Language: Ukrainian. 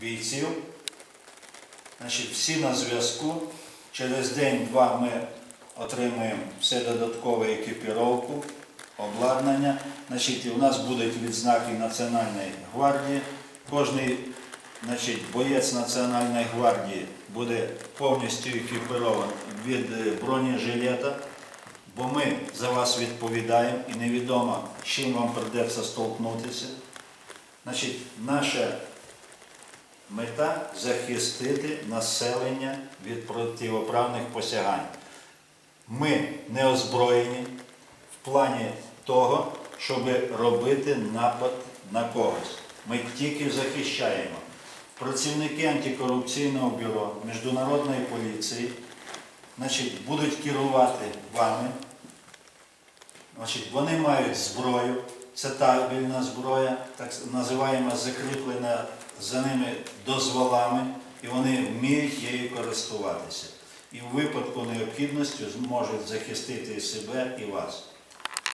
бійців. Значить, всі на зв'язку. Через день-два ми отримаємо все додаткову екіпіровку, обладнання. Значить, у нас будуть відзнаки Національної гвардії. Кожний значить, боєць Національної гвардії буде повністю екіпірований від е, бронежилета, бо ми за вас відповідаємо і невідомо, чим вам прийдеться столкнутися. Значить, наша мета захистити населення від противоправних посягань. Ми не озброєні в плані того, щоб робити напад на когось. Ми тільки захищаємо. Працівники антикорупційного бюро, міжнародної поліції значить, будуть керувати вами. Значить, вони мають зброю, це та вільна зброя, так називаємо закріплена за ними дозволами, і вони вміють її користуватися. І в випадку необхідності зможуть захистити себе і вас.